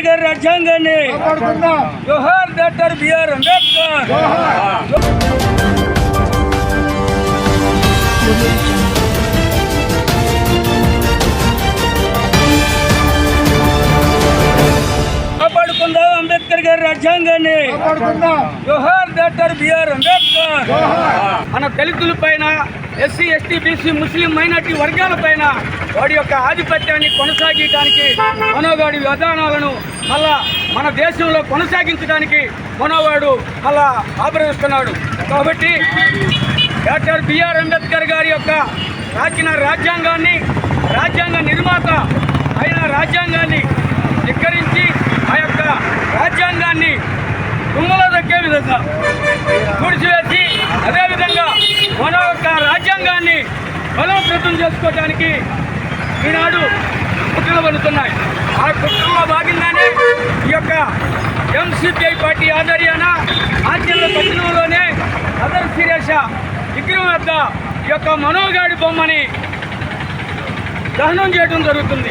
అంబేద్కర్ గారి రాజ్యాంగాన్ని జోహార్ డాక్టర్ బిఆర్ అంబేద్కర్. అంబేద్కర్ గారి రాజ్యాంగాన్ని జోహార్ డాక్టర్ బిఆర్ అంబేద్కర్. మన దళితుల పైన ఎస్సీ ఎస్టీ బీసీ ముస్లిం మైనార్టీ వర్గాల పైన వాడి యొక్క ఆధిపత్యాన్ని కొనసాగించడానికి మనోగాడి విధానాలను మళ్ళా మన దేశంలో కొనసాగించడానికి మనోవాడు మళ్ళా ఆపరిస్తున్నాడు. కాబట్టి డాక్టర్ బిఆర్ అంబేద్కర్ గారి యొక్క రాసిన రాజ్యాంగాన్ని రాజ్యాంగ నిర్మాత అయిన రాజ్యాంగాన్ని ధిక్కరించి ఆ యొక్క రాజ్యాంగాన్ని తుమ్మలో దక్కే విధంగా తుడిచివేసి అదేవిధంగా మన యొక్క రాజ్యాంగాన్ని బలోపేతం చేసుకోవడానికి ఈనాడు కుట్రలు పడుతున్నాయి. ఆ కుట్రలో భాగంగానే ఈ యొక్క ఎంసీపీఐ పార్టీ ఆధ్వర్యాన ఆచరణ పట్టణంలోనే అదర్ శిరేష విగ్రహం వద్ద ఈ యొక్క మనోగాడి బొమ్మని దహనం చేయడం జరుగుతుంది.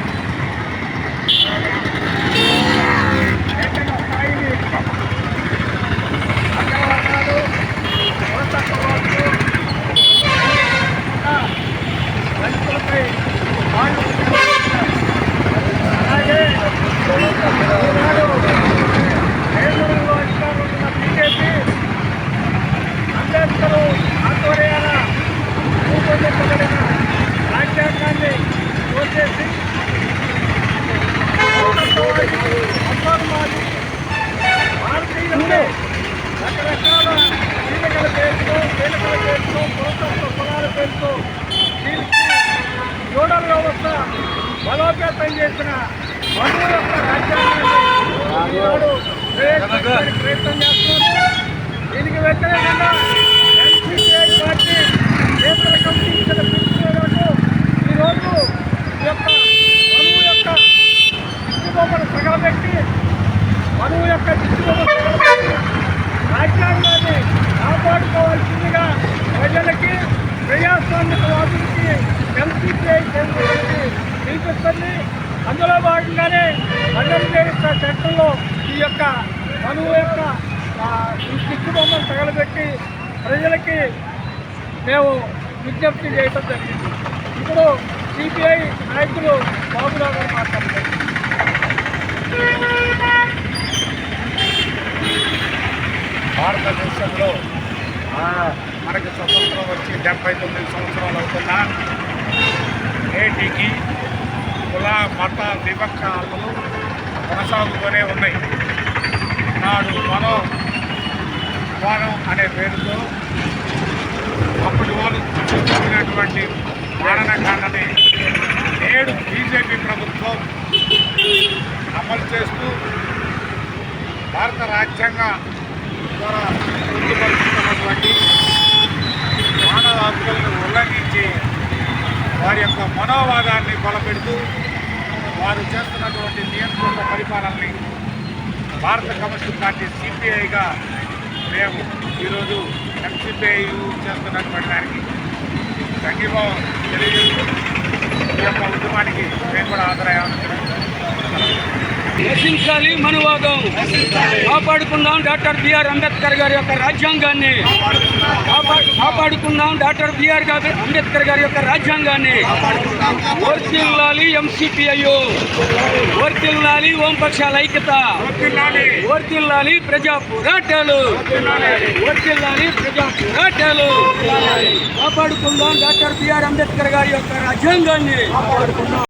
బలోపేతం చేసిన మధు యొక్క రాజ్యాంగాన్ని ప్రయత్నం చేస్తున్నారు దీనికి వ్యతిరేకంగా ఎన్సీపీఐ పార్టీ కేంద్ర కమిటీ ఇచ్చిన పిలుపులకు ఈరోజు ఈ యొక్క మనువు యొక్క దిక్కుబొమ్మను తగలబెట్టి మనువు యొక్క దిక్కుబొమ్మను తగలబెట్టి రాజ్యాంగాన్ని కాపాడుకోవాల్సిందిగా ప్రజలకి ప్రజాస్వామ్యవాదులకి ఎన్సీపీఐ కేంద్ర కమిటీ పిలిపిస్తుంది అందులో భాగంగానే మండలి సెంటర్లో ఈ యొక్క మనువు యొక్క ఈ ఈ దిక్కుబొమ్మను తగలబెట్టి ప్రజలకి మేము విజ్ఞప్తి చేయటం జరిగింది. ఇప్పుడు సిపిఐ నాయకులు బాబురావు గారు మాట్లాడుతున్నారు. భారతదేశంలో మనకి స్వతంత్రం వచ్చి డెబ్బై తొమ్మిది సంవత్సరాలు అవుతున్నా నేటికి కుల మత వివక్షాలు కొనసాగుతూనే ఉన్నాయి. నాడు మనో వారం అనే పేరుతో అప్పటి వాళ్ళు చూపించినటువంటి మారణకాండని నేడు బీజేపీ ప్రభుత్వం అమలు చేస్తూ భారత రాజ్యాంగ ద్వారా పొందుపరుస్తున్నటువంటి మానవ హక్కులను ఉల్లంఘించి యొక్క మనోవాదాన్ని బలపెడుతూ వారు చేస్తున్నటువంటి నియంత్రణ పరిపాలనని భారత కమ్యూనిస్ట్ పార్టీ సిపిఐగా మేము ఈరోజు ఎంసీపీఐ చేస్తున్నటువంటి దానికి సంఘీభావం తెలియజేస్తూ ఈ యొక్క ఉద్యమానికి మేము కూడా హాజరయ్యామని నశించాలి మనువాదం. కాపాడుకుందాం డాక్టర్ బిఆర్ అంబేద్కర్ గారి యొక్క రాజ్యాంగాన్ని. కాపాడుకుందాం డాక్టర్ బిఆర్ అంబేద్కర్ గారి యొక్క రాజ్యాంగాన్ని. వర్తిల్లాలి ఎంసీపీఐఓ వర్తిల్లాలి ఓంపక్షాల ఐక్యత వర్తిల్లాలి ప్రజా పోరాటాలు. వర్తిల్లాలి ప్రజా పోరాటాలు. కాపాడుకుందాం డాక్టర్ బిఆర్ అంబేద్కర్ గారి యొక్క రాజ్యాంగాన్ని.